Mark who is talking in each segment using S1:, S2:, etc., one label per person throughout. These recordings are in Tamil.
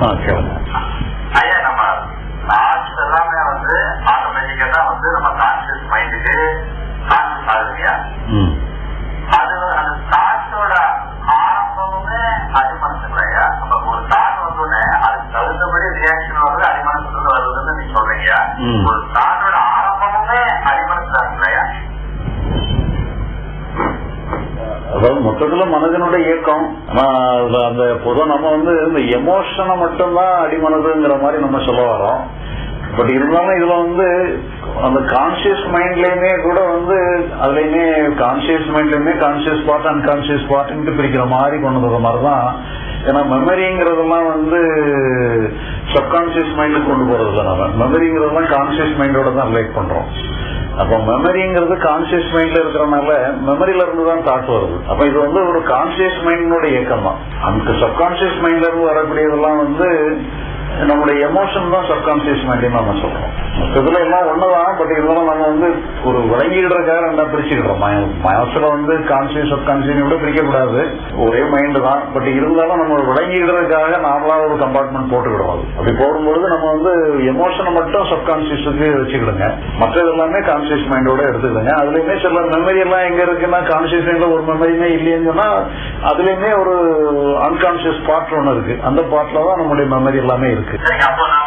S1: ஆ
S2: ஐயா நம்ம தாட்ஸ் எல்லாமே வந்து ஆட்டோமேட்டிக்கா தான் வந்து நம்ம கான்சியஸ் மைண்டுக்கு கான்சியஸ் ஆகுதுயா அது அந்த தாட்ஸோட ஆரம்பமுமே அடிமனசுக்குள்ளயா நம்ம ஒரு தாட் வந்தோடனே அதுக்கு தகுந்தபடி ரியாக்ஷன் வருது அடிமனசுல வருதுன்னு நீங்க சொல்றீங்க. ஒரு தாட்டோட
S1: அதாவது மொத்தத்துல மனதனுடைய இயக்கம் அந்த பொதுவாக நம்ம வந்து இந்த எமோஷனை மட்டும்தான் அடிமனதுங்கிற மாதிரி நம்ம சொல்ல வரோம் பட் இருந்தாலும் இதுல வந்து அந்த கான்சியஸ் மைண்ட்லயுமே கூட வந்து அதுலயுமே கான்சியஸ் மைண்ட்லயுமே கான்சியஸ் பார்ட் அன்கான்சியஸ் பார்ட்னு பிரிக்கிற மாதிரி கொண்டு வர மாதிரி தான் ஏன்னா மெமரிங்கிறதெல்லாம் வந்து சப்கான்சியஸ் மைண்டுக்கு கொண்டு போறது இல்லை நம்ம மெமரிங்கிறதெல்லாம் கான்சியஸ் மைண்டோட தான் ரிலேட் பண்றோம். அப்போ மெமரிங்கிறது கான்சியஸ் மைண்ட்ல இருக்கிறனால மெமரியில இருந்து தான் தாட் வருது. அப்ப இது வந்து ஒரு கான்சியஸ் மைண்டோட இயக்கம் தான் அந்த சப்கான்சியஸ் மைண்ட்ல இருந்து வரக்கூடியதெல்லாம் வந்து நம்முடைய எமோஷன் தான் சப்கான்சியஸ் மைண்ட் நம்ம சொல்றோம். மொத்தத்துல எல்லாம் ஒண்ணுதான் பட் இருந்தாலும் நம்ம வந்து ஒரு விளங்கிடுறதுக்காக ரெண்டா பிரிச்சுக்கிறோம் மனசுல வந்து கான்சியஸ் சப்கான்சியஸ் கூட பிரிக்க கூடாது ஒரே மைண்ட் தான். பட் இருந்தாலும் நம்ம விளங்கிடுறதுக்காக நாமளா ஒரு கம்பார்ட்மெண்ட் போட்டுக்கிடுவோம் அது. அப்படி போடும்பொழுது நம்ம வந்து எமோஷனை மட்டும் சப்கான்சியஸுக்கு வச்சுக்கிடுங்க. மற்றது எல்லாமே கான்சியஸ் மைண்டோட எடுத்துக்கிடுங்க. அதுலயுமே சில மெமரி எல்லாம் எங்க இருக்குன்னா கான்சியஸ் மைண்ட்ல ஒரு மெமரியுமே இல்லைன்னு சொன்னா அதுலயுமே ஒரு அன்கான்சியஸ் பார்ட் ஒன்னு இருக்கு. அந்த பார்ட்ல தான் நம்மளுடைய மெமரி எல்லாமே இருக்கு
S2: சரிங்க அப்போ நாம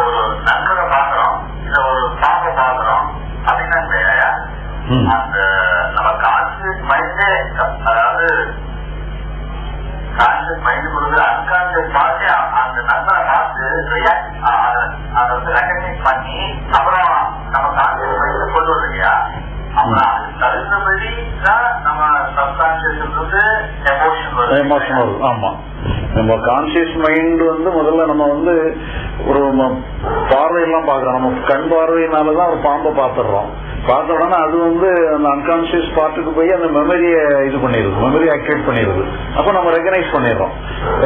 S2: ஒரு நண்பரை பாக்குறோம் இல்ல ஒரு பாம்பை பாக்குறோம் அப்படின்னா இல்லையா
S1: ம்.
S2: அந்த நம்ம கான்சியஸ் மைண்டே அதாவது பார்த்து அந்த ரெக்கக்னைஸ் பண்ணி அப்புறம் நம்ம அப்புறம் அதுக்கு தகுந்தபடி தான் நம்ம எமோஷன்
S1: ஆமா. நம்ம கான்சியஸ் மைண்ட் வந்து முதல்ல நம்ம வந்து ஒரு பார்வையெல்லாம் பாக்குறோம் நம்ம கண் பார்வையினாலதான் ஒரு பாம்பை பாத்துடுறோம் பார்த்த உடனே அது வந்து அந்த அன்கான்சியஸ் பார்ட்டுக்கு போய் அந்த மெமரியை இது பண்ணிடுது மெமரி ஆக்டிவேட் பண்ணிடுது. அப்ப நம்ம ரெகனைஸ் பண்ணிடுறோம்.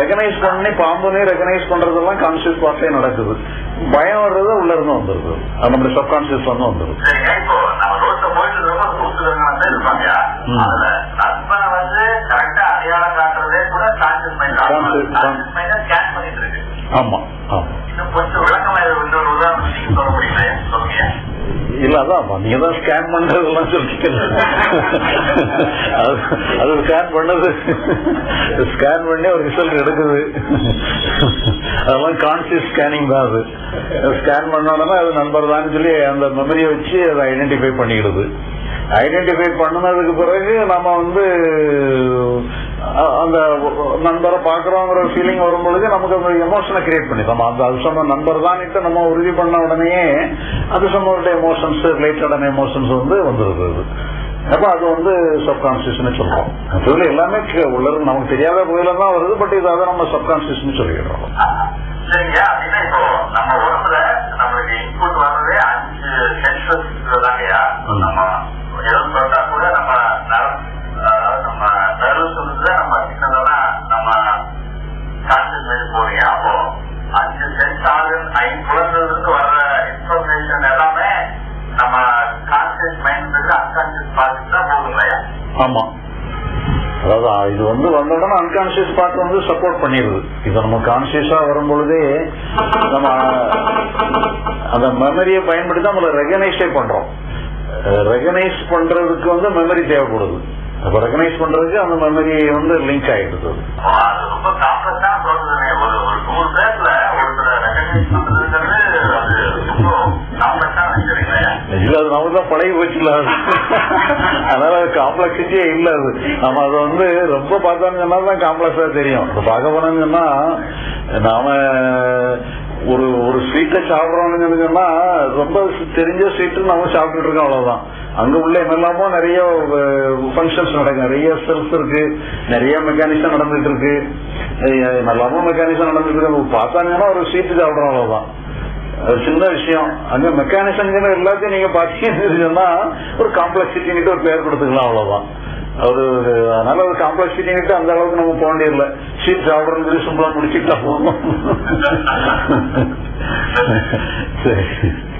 S1: ரெகனைஸ் பண்ணி பாம்புனே ரெகனைஸ் பண்றதெல்லாம் கான்சியஸ் பார்ட்லயே நடக்குது. பயம் வர்றது உள்ள இருந்து வந்துருது. அது நம்மளுடைய சப்கான்சியஸ் வந்து வந்துருது
S2: சரிங்க
S1: இல்ல அதான் நீங்க தான் ஸ்கேன் பண்றதெல்லாம் சொல்லிட்டு அது அது ஸ்கேன் பண்ணது. ஸ்கேன் பண்ணி ஒரு ரிசல்ட் எடுக்குது. அதெல்லாம் கான்சியஸ் ஸ்கேனிங் தான் அது. ஸ்கேன் பண்ண உடனே அது நண்பர் தான் சொல்லி அந்த மெமரியை வச்சு அதை ஐடென்டிஃபை பண்ணிடுது ஐடென்டிஃபை பண்ணதுக்கு பிறகு நம்ம வந்து அந்த நண்பரை பாக்குறோங்கிற ஃபீலிங் வரும் பொழுது நமக்கு அந்த எமோஷனை கிரியேட் பண்ணி அந்த அது சொன்ன நண்பர் தான் நம்ம உறுதி பண்ண உடனே அது சம்பந்த எமோஷன்ஸ் ரிலேட்டடான எமோஷன்ஸ் வந்து வந்துருக்குது அது. அப்ப அது வந்து சப்கான்சியஸ்னு சொல்றோம். அதுல எல்லாமே உள்ள நமக்கு தெரியாத புயல தான் வருது பட் இது அதை நம்ம சப்கான்சியஸ்னு சொல்லிடுறோம்
S2: சரிங்க அப்படின்னா இப்போ நம்ம உடம்புல நம்மளுக்கு இன்புட் வர்றதே அஞ்சு சென்சஸ் தாங்கய்யா நம்ம எதுவும் சொல்றா கூட நம்ம நரம் அதாவது நம்ம நர்வஸ் வந்து நம்ம சின்னதெல்லாம் நம்ம அப்போ அஞ்சு வர்ற இன்ஃபர்மேஷன் எல்லாமே நம்ம கான்சியஸ் மைண்ட் அன்கான்சியஸ் பார்த்துட்டு தான் போகுங்களா
S1: ஆமா. அதாவது இது வந்து வந்த உடனே அன்கான்சியஸ் பார்ட் வந்து சப்போர்ட் பண்ணிடுது. இது நம்ம கான்சியஸா வரும் பொழுதே நம்ம அந்த மெமரியை பயன்படுத்தி நம்மள ரெகனைஸே பண்றோம். ரெகனைஸ் பண்றதுக்கு வந்து மெமரி தேவைப்படுது. அப்ப ரெகனைஸ் பண்றதுக்கு அந்த மெமரி வந்து லிங்க் ஆயிடுது.
S2: அது
S1: நம்ம தான் பழகி போச்சுல அதனால காம்ப்ளெக்ஸிட்டியே இல்ல அது. நம்ம அதை வந்து ரொம்ப பார்த்தோம்னு சொன்னா தான் காம்ப்ளெக்ஸா தெரியும் பார்க்க போனோம்னு சொன்னா நாம ஒரு ஒரு ஸ்வீட்டை சாப்பிடறோம்னு சொன்னா ரொம்ப தெரிஞ்ச ஸ்வீட்டு நம்ம சாப்பிட்டுட்டு இருக்கோம் அவ்வளவுதான். அங்க உள்ள என்னெல்லாமோ நிறைய ஃபங்க்ஷன்ஸ் நடக்கும் நிறைய செல்ஸ் இருக்கு. நிறைய மெக்கானிசம் நடந்துட்டு இருக்கு. நல்லாமோ மெக்கானிசம் நடந்துட்டு இருக்கு. பார்த்தாங்கன்னா ஒரு ஸ்வீட்டு சாப்பிடறோம் அவ்வளவுதான். அது சின்ன விஷயம். அந்த மெக்கானிசம் எல்லாத்தையும் நீங்க பாத்தீங்கன்னு ஒரு காம்ப்ளெக்சிட்டின்னு ஒரு பேர் கொடுத்துக்கலாம் அவ்வளவுதான். ஒரு அதனால ஒரு காம்ப்ளெக்சிட்டின்ட்டு அந்த அளவுக்கு நம்ம போக வேண்டியதில்ல. சீட் சாப்பிடணும் சொல்லி சிம்பிளா முடிச்சுக்கிட்டா போதும். சரி.